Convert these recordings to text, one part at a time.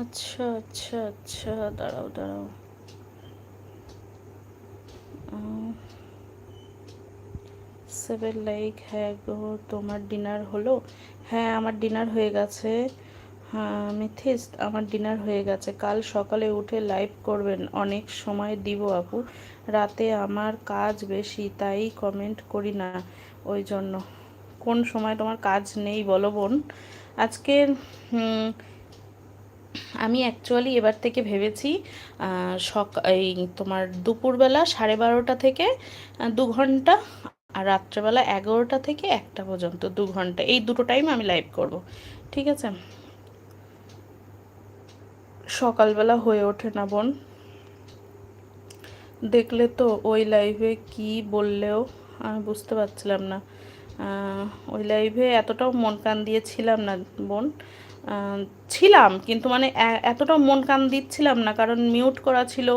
আচ্ছা আচ্ছা আচ্ছা দাঁড়াও দাঁড়াও। সেভেন লাইক হ্যাঁ গো, তোমার ডিনার হলো? হ্যাঁ আমার ডিনার হয়ে গেছে। হ্যাঁ মিথিস, আমার ডিনার হয়ে গেছে। কাল সকালে উঠে লাইভ করবেন, অনেক সময় দিব আপু। রাতে আমার কাজ বেশি, তাই কমেন্ট করি না। ওই জন্য। কোন সময় তোমার কাজ নেই বলো বোন। আজকে আমি অ্যাকচুয়ালি এবার থেকে ভেবেছি সক, এই তোমার দুপুরবেলা সাড়ে বারোটা থেকে দু ঘণ্টা আর রাত্রেবেলা এগারোটা থেকে একটা পর্যন্ত, দু ঘণ্টা। এই দুটো টাইম আমি লাইভ করব। ঠিক আছে? সকালবেলা হয়ে ওঠে না বোন। দেখলে তো ওই লাইভে কি বললেও আমি বুঝতে পারছিলাম না। ওই লাইভে এতটাও মন কান দিয়েছিলাম না বোন। ছিলাম, কিন্তু মানে এতটাও মন কান দিচ্ছিলাম না, কারণ মিউট করা ছিল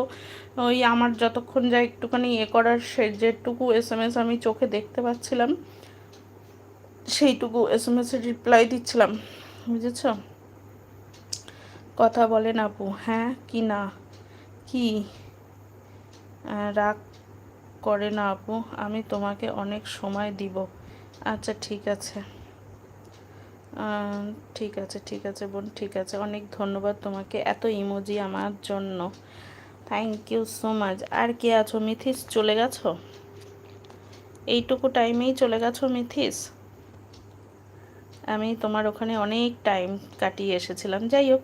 ওই আমার যতক্ষণ যা একটুখানি ইয়ে করার, সে যেটুকু এস এম এস আমি চোখে দেখতে পাচ্ছিলাম, সেইটুকু এস এম এসের রিপ্লাই দিচ্ছিলাম, বুঝেছ? কথা বলেন আপু হ্যাঁ কি না, কি? রাগ করে না আপু, আমি তোমাকে অনেক সময় দিব। আচ্ছা ঠিক আছে। ঠিক আছে ঠিক আছে বোন, ঠিক আছে। অনেক ধন্যবাদ তোমাকে এত ইমোজি আমার জন্য। থ্যাংক ইউ সো মাচ আর কে আছো, মিথিস? চলে গেছো? এইটুকু টাইমেই চলে গেছো, মিথিস? আমি তোমার ওখানে অনেক টাইম কাটিয়ে এসেছিলাম। যাই হোক,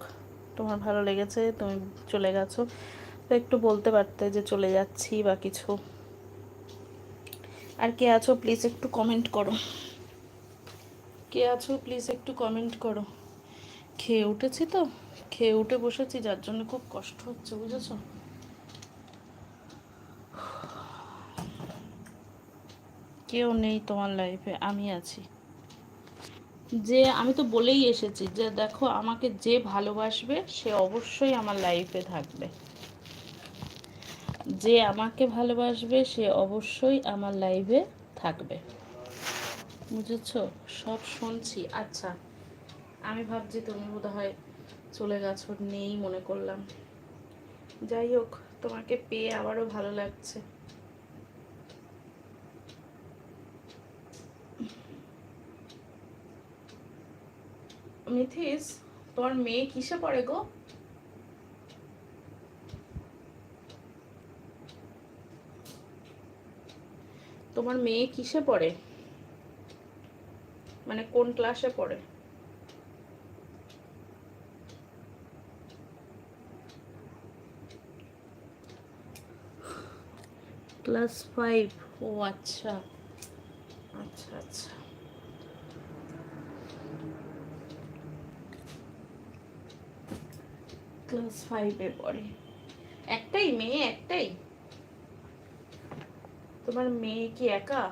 তোমার ভালো লেগেছে, তুমি চলে গেছো। তো একটু বলতে পারতে যে চলে যাচ্ছি বা কিছু। আর কে আছো প্লিজ একটু কমেন্ট করো। কে আছো প্লিজ একটু কমেন্ট করো। খেয়ে উঠেছি তো, খেয়ে উঠে বসেছি, যার জন্য খুব কষ্ট হচ্ছে, বুঝেছ? কেউ নেই তোমার লাইফে আমি আছি। যে, আমি তো বলেই এসেছি যে, দেখো, আমাকে যে ভালোবাসবে, সে অবশ্যই আমার লাইফে থাকবে। যে আমাকে ভালোবাসবে, সে অবশ্যই আমার লাইভে থাকবে। বুঝেছ? সব শুনছি। আচ্ছা আমি ভাবছি তুমি বোধ হয় চলে গেছো নেই মনে করলাম। যাই হোক, তোমাকে পেয়ে আবারও ভালো লাগছে। মিথিস, তোমার মেয়ে কিসে পড়ে গো? তোমার মেয়ে কিসে পড়ে? মানে কোন ক্লাসে পড়ে? ক্লাস ফাইভ ও আচ্ছা। আচ্ছা আচ্ছা। ক্লাস ফাইভে পড়ে। একটাই মেয়ে তোমার মেয়ে কি একা?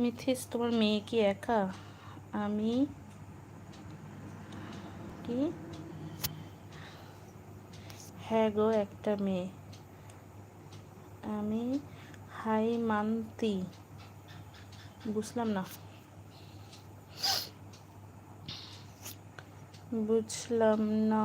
মিথিস, তোমার মেয়ে কি একা? আমি কি? হ্যাঁ গো, একটা মেয়ে। আমি হাই মান্তি। বুঝলাম না। বুঝলাম না।